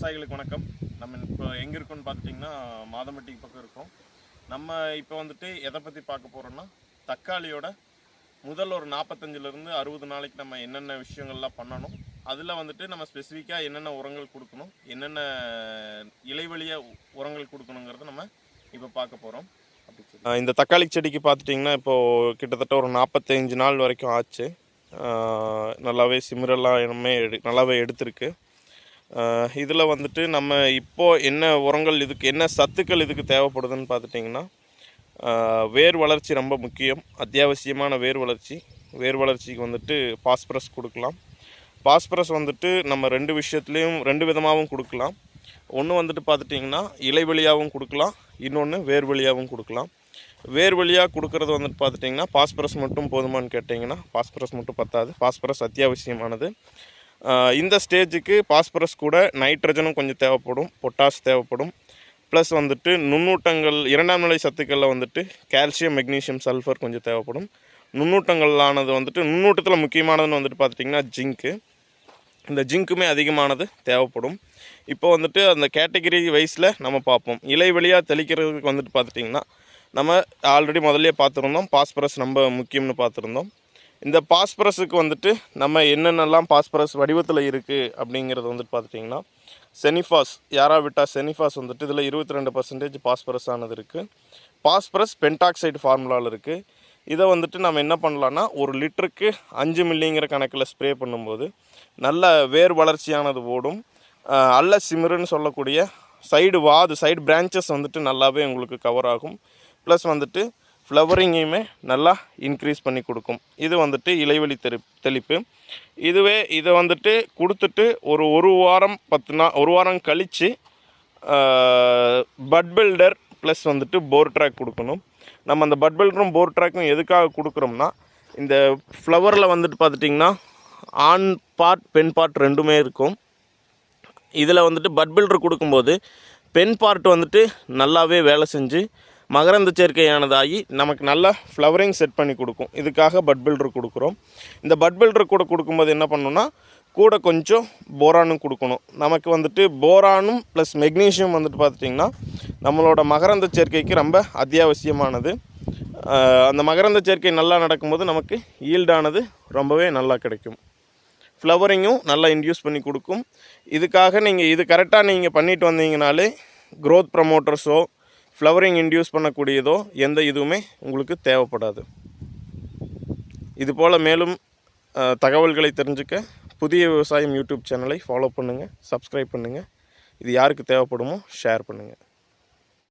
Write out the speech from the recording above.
விவசாயிகளுக்கு வணக்கம். நம்ம இப்போ எங்கே இருக்கோம்னு பார்த்துட்டிங்கன்னா மாதம்பட்டிக்கு பக்கம் இருக்கோம். நம்ம இப்போ வந்துட்டு எதை பற்றி பார்க்க போகிறோம்னா தக்காளியோட முதல் ஒரு நாற்பத்தஞ்சிலேருந்து அறுபது நாளைக்கு நம்ம என்னென்ன விஷயங்கள்லாம் பண்ணணும் அதில் வந்துட்டு நம்ம ஸ்பெசிஃபிக்காக என்னென்ன உரங்கள் கொடுக்கணும் என்னென்ன இலைவழியாக உரங்கள் கொடுக்கணுங்கிறத நம்ம இப்போ பார்க்க போகிறோம் இந்த தக்காளி செடிக்கு பார்த்துட்டிங்கன்னா இப்போது கிட்டத்தட்ட ஒரு நாற்பத்தஞ்சு நாள் வரைக்கும் ஆச்சு. நல்லாவே சிமிரெல்லாம் இனமே எடு நல்லாவே எடுத்திருக்கு. இதில் வந்துட்டு நம்ம இப்போது என்ன உரங்கள் இதுக்கு என்ன சத்துக்கள் இதுக்கு தேவைப்படுதுன்னு பார்த்துட்டிங்கன்னா வேர் வளர்ச்சி ரொம்ப முக்கியம். அத்தியாவசியமான வேர் வளர்ச்சி. வேர் வளர்ச்சிக்கு வந்துட்டு பாஸ்பரஸ் கொடுக்கலாம். பாஸ்பரஸ் வந்துட்டு நம்ம ரெண்டு விஷயத்துலேயும் ரெண்டு விதமாகவும் கொடுக்கலாம். ஒன்று வந்துட்டு பார்த்துட்டிங்கன்னா இலை வழியாகவும் கொடுக்கலாம். இன்னொன்று வேர் வழியாகவும் கொடுக்கலாம். வேர் வழியாக கொடுக்குறது வந்துட்டு பார்த்துட்டிங்கன்னா பாஸ்பரஸ் மட்டும் போதுமான்னு கேட்டிங்கன்னா பாஸ்பரஸ் மட்டும் பத்தாது. பாஸ்பரஸ் அத்தியாவசியமானது. இந்த ஸ்டேஜுக்கு பாஸ்பரஸ் கூட நைட்ரஜனும் கொஞ்சம் தேவைப்படும் பொட்டாஷ் தேவைப்படும். ப்ளஸ் வந்துட்டு நுண்ணூட்டங்கள் இரண்டாம் நிலை சத்துக்களில் வந்துட்டு கால்சியம் மெக்னீஷியம் சல்ஃபர் கொஞ்சம் தேவைப்படும். நுண்ணூட்டங்களானது வந்துட்டு நுண்ணூட்டத்தில் முக்கியமானதுன்னு வந்துட்டு பார்த்துட்டிங்கன்னா ஜிங்க்கு இந்த ஜிங்க்குமே அதிகமானது தேவைப்படும். இப்போ வந்துட்டு அந்த கேட்டகரி வைஸில் நம்ம பார்ப்போம். இலை வழியாக தெளிக்கிறதுக்கு வந்துட்டு பார்த்துட்டிங்கன்னா நம்ம ஆல்ரெடி முதல்லையே பார்த்துருந்தோம். பாஸ்பரஸ் ரொம்ப முக்கியம்னு பார்த்துருந்தோம். இந்த பாஸ்பரஸுக்கு வந்துட்டு நம்ம என்னென்னலாம் பாஸ்பரஸ் வடிவத்தில் இருக்குது அப்படிங்கிறது வந்துட்டு பார்த்துட்டிங்கன்னா செனிஃபாஸ் யாரா விட்டால் செனிஃபாஸ் வந்துட்டு இதில் இருபத்தி ரெண்டு பர்சன்டேஜ் பாஸ்பரஸ் ஆனது இருக்குது பாஸ்பரஸ் பென்டாக்சைடு ஃபார்முலாவில் இருக்குது இதை வந்துட்டு நம்ம என்ன பண்ணலான்னா ஒரு லிட்டருக்கு அஞ்சு மில்லிங்கிற கணக்கில் ஸ்ப்ரே பண்ணும்போது நல்ல வேர் வளர்ச்சியானது ஓடும். அல்ல சிமிருன்னு சொல்லக்கூடிய சைடு வாது சைடு பிரான்ச்சஸ் வந்துட்டு நல்லாவே உங்களுக்கு கவர் ஆகும். ப்ளஸ் வந்துட்டு ஃப்ளவரிங்கையுமே நல்லா இன்க்ரீஸ் பண்ணி கொடுக்கும். இது வந்துட்டு இலைவெளி தெளி தெளிப்பு. இதுவே இதை வந்துட்டு கொடுத்துட்டு ஒரு ஒரு வாரம் பத்து நாள் ஒரு வாரம் கழித்து பட் பில்டர் ப்ளஸ் வந்துட்டு போர் ட்ராக் கொடுக்கணும். நம்ம அந்த பட் பில்டரும் போர் ட்ராக்கும் எதுக்காக கொடுக்குறோம்னா இந்த ஃப்ளவரில் வந்துட்டு பார்த்துட்டிங்கன்னா ஆண் பார்ட் பெண் பார்ட் ரெண்டுமே இருக்கும். இதில் வந்துட்டு பட் பில்டர் கொடுக்கும்போது பெண் பார்ட் வந்துட்டு நல்லாவே வேலை செஞ்சு மகரந்த சேர்க்கையானதாகி நமக்கு நல்லா ஃப்ளவரிங் செட் பண்ணி கொடுக்கும். இதுக்காக பட் பில்டர் கொடுக்குறோம். இந்த பட் பில்டர் கூட கொடுக்கும்போது என்ன பண்ணணும்னா கூட கொஞ்சம் போரானும் கொடுக்கணும். நமக்கு வந்துட்டு போரானும் ப்ளஸ் மெக்னீஷியம் வந்துட்டு பார்த்துட்டிங்கன்னா நம்மளோட மகரந்த சேர்க்கைக்கு ரொம்ப அத்தியாவசியமானது. அந்த மகரந்த சேர்க்கை நல்லா நடக்கும்போது நமக்கு ஈல்டானது ரொம்பவே நல்லா கிடைக்கும். ஃப்ளவரிங்கும் நல்லா இன்டியூஸ் பண்ணி கொடுக்கும். இதுக்காக நீங்கள் இது கரெக்டாக நீங்கள் பண்ணிட்டு வந்தீங்கனாலே க்ரோத் ப்ரமோட்டர்ஸோ ஃப்ளவரிங் இன்டியூஸ் பண்ணக்கூடியதோ எந்த இதுவுமே உங்களுக்கு தேவைப்படாது. இதுபோல் மேலும் தகவல்களை தெரிஞ்சுக்க புதிய விவசாயம் யூடியூப் சேனலை ஃபாலோ பண்ணுங்கள் சப்ஸ்கிரைப் பண்ணுங்கள் இது யாருக்கு தேவைப்படுமோ ஷேர் பண்ணுங்கள்